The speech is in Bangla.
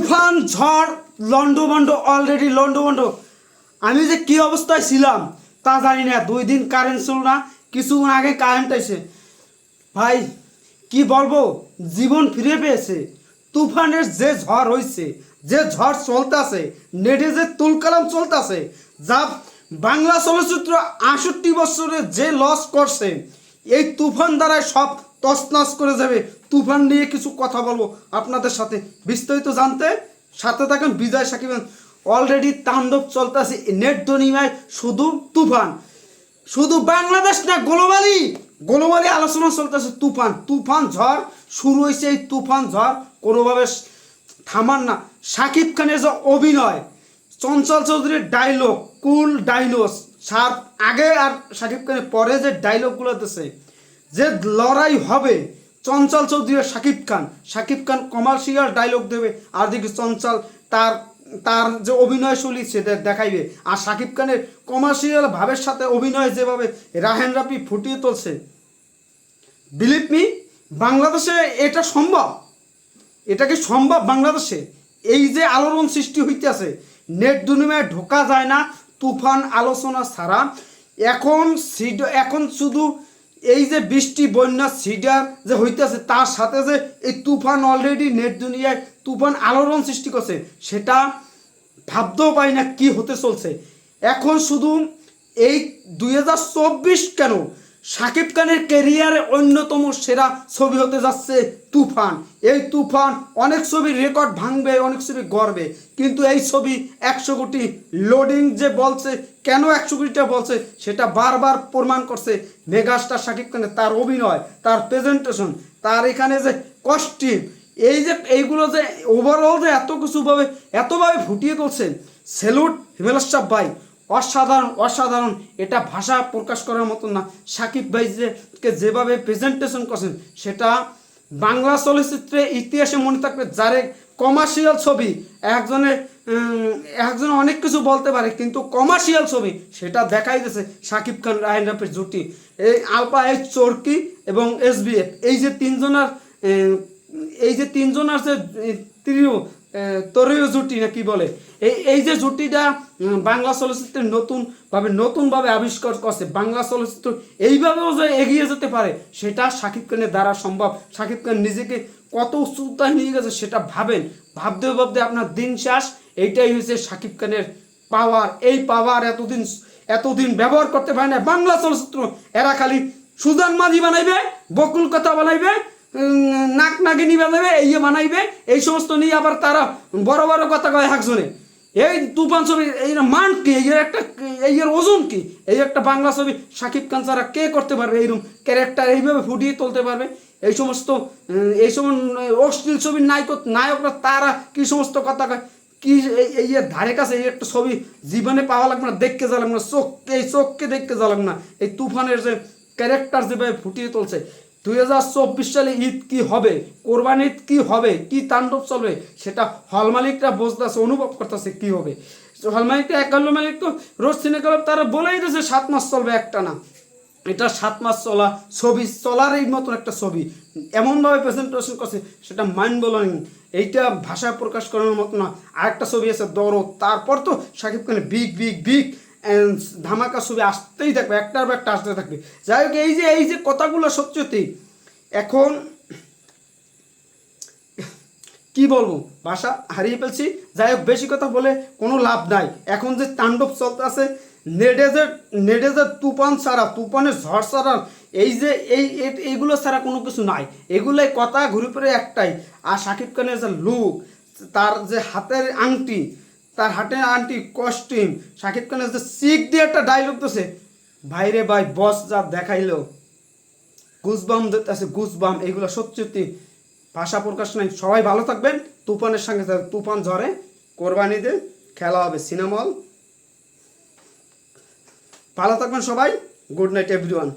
তুফান, ঝড় লন্ডভন্ড অলরেডি লন্ডভন্ড আমি যে কি অবস্থায় ছিলাম, তা জানি না। দুই দিন কারেন্ট ছিল না, কিছুক্ষণ আগে কারেন্ট এসে ভাই, কি বলব? জীবন ফিরে পেয়েছে। তুফানের যে ঝড় হয়েছে যে ঝড় চলতেছে, নেটে যে তুলকালাম চলতেছে, যা বাংলা চলচ্চিত্র আষট্টি বছরে যে লস করছে, এই তুফান দ্বারা সব তছনছ করে যাবে। তুফান নিয়ে কিছু কথা বলব আপনাদের সাথে। বিস্তারিত জানতে সাথে থাকেন বিজয় সাকিব অলরেডি তাণ্ডব চলতেছে নেট দুনিয়ায় শুধু তুফান। শুধু বাংলাদেশ না গ্লোবালি গ্লোবালি আলোচনা চলতেছে তুফান। তুফান ঝড়, শুরু হয়েছে এই তুফান ঝড়। কোনোভাবে থামান না। শাকিব খানের যে অভিনয়, চঞ্চল চৌধুরীর ডায়লগ কুল ডাইনোস সার আগে আর শাকিব খানের পরে যে ডায়লগগুলো দিছে যে লড়াই হবে, চঞ্চল চৌধুরী আর শাকিব খান। শাকিব খান কমার্শিয়াল ডায়লগ দেবে, আর দেখি চঞ্চল তার তার যে অভিনয় শৈলী সেটা দেখাইবে। আর শাকিব খানের কমার্শিয়াল ভাবের সাথে অভিনয় যেভাবে রাহেন রাফি ফুটিয়ে তুলছে। বিলিভ মি বাংলাদেশে এটা সম্ভব। এটা কি সম্ভব বাংলাদেশে? এই যে আলোড়ন সৃষ্টি হইতেছে, নেট দুনিয়ায় ঢোকা যায় না, তুফান আলোচনা ছাড়া। এখন এখন শুধু এই যে বৃষ্টি, বন্যা সিডার যে হইতেছে, তার সাথে যে এই তুফান অলরেডি নেট দুনিয়ায় তুফান আলোড়ন সৃষ্টি করছে, সেটা ভাবতেও পাই না কি হতে চলছে। এখন শুধু এই দুই হাজার চব্বিশ কেন শাকিব খানের ক্যারিয়ারে অন্যতম সেরা ছবি হতে যাচ্ছে তুফান। এই তুফান অনেক ছবির রেকর্ড ভাঙবে, অনেক ছবি গড়বে। কিন্তু এই ছবি একশো কোটি লোডিং যে বলছে, কেন একশো কোটিটা বলছে, সেটা বারবার প্রমাণ করছে মেগাস্টার শাকিব খানের তার অভিনয়, তার প্রেজেন্টেশন তার এখানে যে কস্টিম এই যে এইগুলো যে ওভারঅল যে এত কিছুভাবে, এতভাবে ফুটিয়ে তুলছে। সেলুট হিমেলাস ভাই অসাধারণ অসাধারণ। এটা ভাষা প্রকাশ করার মতো না। সাকিব ভাই যে যেভাবে প্রেজেন্টেশন করছেন, সেটা বাংলা চলচ্চিত্রে ইতিহাসে মনে থাকবে যারে কমার্শিয়াল ছবি। একজনের একজন অনেক কিছু বলতে পারে, কিন্তু কমার্শিয়াল ছবি, সেটা দেখাই দিয়েছে সাকিব খান রায়ন রাফের জুটি। এই আলপা এই চরকি এবং এসবিএফ এই যে তিনজনার এই যে তিনজনার যে তৃতীয় তরীয় জুটি না কি বলে? এই এই যে জুটিটা বাংলা চলচ্চিত্রের নতুনভাবে নতুনভাবে আবিষ্কার করছে বাংলা চলচ্চিত্র, এইভাবেও যে এগিয়ে যেতে পারে, সেটা শাকিব খানের দ্বারা সম্ভব। শাকিব খান নিজেকে কত উচ্চতায় নিয়ে গেছে সেটা ভাবেন। ভাবতে ভাবতে আপনার দিন শেষ। এইটাই হয়েছে শাকিব খানের পাওয়ার এই পাওয়ার এতদিন এতদিন ব্যবহার করতে পারে না বাংলা চলচ্চিত্র। এরা খালি সুজান মাঝি বানাইবে, বকুল কথা বানাইবে উম, নাক নাগিনী বানাইবে এই বানাইবে এই সমস্ত নিয়ে আবার তারা বড় বড় কথা কয় একজনে এই তুফান ছবি এই মান কি? এই একটা এই ওজন কি? এই একটা বাংলা ছবি সাকিব খান ছাড়া কে করতে পারবে এইরকম ক্যারেক্টার এইভাবে ফুটিয়ে তুলতে পারবে। এই সমস্ত এই সময় অশ্লীল ছবির নায়ক নায়করা তারা কি সমস্ত কথা কয়? কি এই- ধারে কাছে এই একটা ছবি জীবনে পাওয়া লাগবে না দেখতে যা লাগবে না চোখকে এই চোখকে দেখতে যা লাগবে না। এই তুফানের যে ক্যারেক্টার যেভাবে ফুটিয়ে তুলছে দুই হাজার চব্বিশ সালে ঈদ কি হবে? কোরবান ঈদ কি হবে? কি তাণ্ডব চলবে? সেটা হল মালিকরা বুঝতেছে, অনুভব করতেছে কি হবে। হল মালিকটা এক হল মালিক তো রোজ সিনেমা তারা বলেই দিয়েছে, সাত মাস চলবে একটা না। এটা সাত মাস চলা ছবি, চলার এই মতন একটা ছবি। এমনভাবে প্রেজেন্টেশন করছে, সেটা মাইন্ড ব্লোয়িং এইটা ভাষায় প্রকাশ করার মতো না। আরেকটা ছবি আছে দরদ। তারপর তো সাকিব খানের বিগ বিগ বিগ ধামাকা ছবি আসতেই থাকবে একটার পর একটা আসতে থাকবে। যাই হোক, এই যে এই যে কথাগুলো সত্যি এখন কি বলব, ভাষা হারিয়ে ফেলছি। যাই হোক, বেশি কথা বলে কোনো লাভ নাই। এখন যে তাণ্ডব চলতে আছে নেডে যে নেডে যে তুফান ছাড়া, তুফানের ঝড় ছাড়া, এই যে, এই এইগুলো ছাড়া কোনো কিছু নাই। এগুলোই কথা ঘুরে ফিরে একটাই। আর শাকিব খানের যে লুক তার যে হাতের আংটি তার হাতের আংটি কস্টিউম। শাকিব খানের যে সিক দিয়ে একটা ডায়লগ দিছে ভাইরে ভাই বস যা দেখাইলো গুজবাম আছে গুজবাম এগুলো সত্যি ভাষা প্রকাশ নাই। সবাই ভালো থাকবেন, তুফানের সঙ্গে। তুফান ঝড়ে কোরবানিতে খেলা হবে, সিনেমা হল। ভালো থাকবেন সবাই গুড নাইট এভরিওয়ান